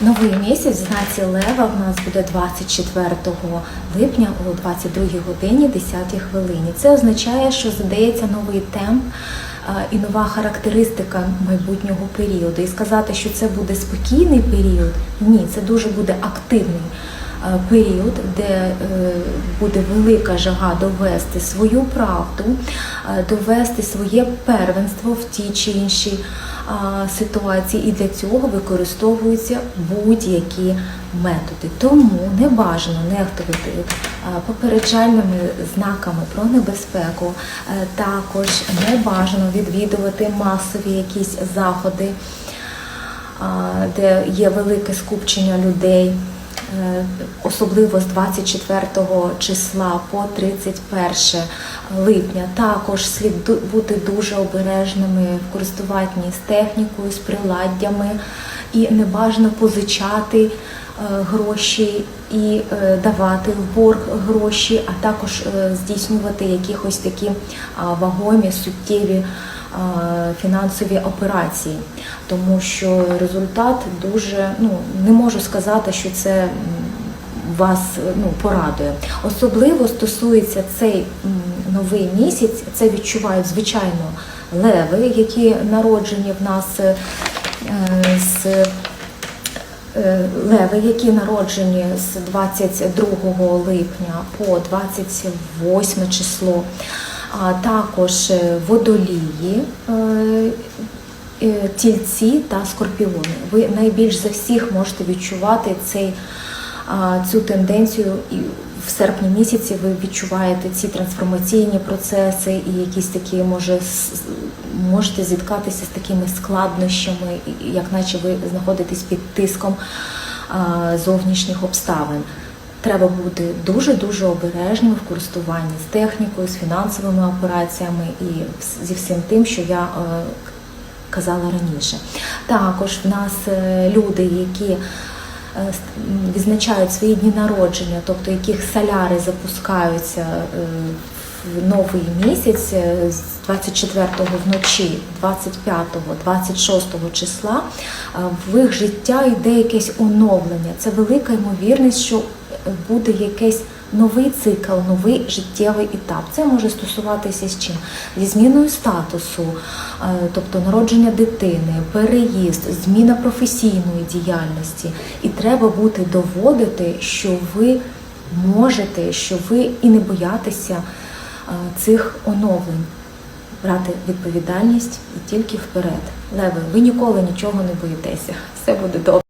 Новий місяць в знаці Лева в нас буде 24 липня о 22 годині 10 хвилині. Це означає, що задається новий темп і нова характеристика майбутнього періоду. І сказати, що це буде спокійний період, ні, це дуже буде активний період, де е, буде велика жага довести свою правду, е, довести своє первенство в тій чи іншій ситуації, і для цього використовуються будь-які методи. Тому не бажано нехтувати попереджальними знаками про небезпеку. Е, Також не бажано відвідувати масові якісь заходи, де є велике скупчення людей. Е, Особливо з 24 числа по 31 липня. Також слід бути дуже обережними в користуванні з технікою, з приладдями і не бажано позичати е, гроші і е, давати в борг гроші, а також здійснювати якихось такі вагомі, суттєві фінансові операції, тому що результат дуже ну не можу сказати, що це вас ну порадує. Особливо стосується цей новий місяць. Це відчувають звичайно леви, які народжені в нас е, з е, леви, які народжені з 22 липня по 28 число, а також е, водолії, е, е, тільці та скорпіони. Ви найбільш за всіх можете відчувати цей, цю тенденцію і в серпні місяці ви відчуваєте ці трансформаційні процеси і якісь такі, може, можете зіткатися з такими складнощами, як наче ви знаходитесь під тиском зовнішніх обставин. Треба бути дуже-дуже обережними в користуванні з технікою, з фінансовими операціями і зі всім тим, що я е, казала раніше. Також в нас е, люди, які е, відзначають свої дні народження, тобто яких соляри запускаються в новий місяць з 24-го вночі, 25-го, 26-го числа, в їх життя йде якесь оновлення. Це велика ймовірність, що буде якесь новий цикл, новий життєвий етап. Це може стосуватися з чим? Зі зміною статусу, е, тобто народження дитини, переїзд, зміна професійної діяльності. І треба буде доводити, що ви можете, що ви і не боятеся е, цих оновлень. Брати відповідальність і тільки вперед. Леви, ви ніколи нічого не боїтеся. Все буде добре.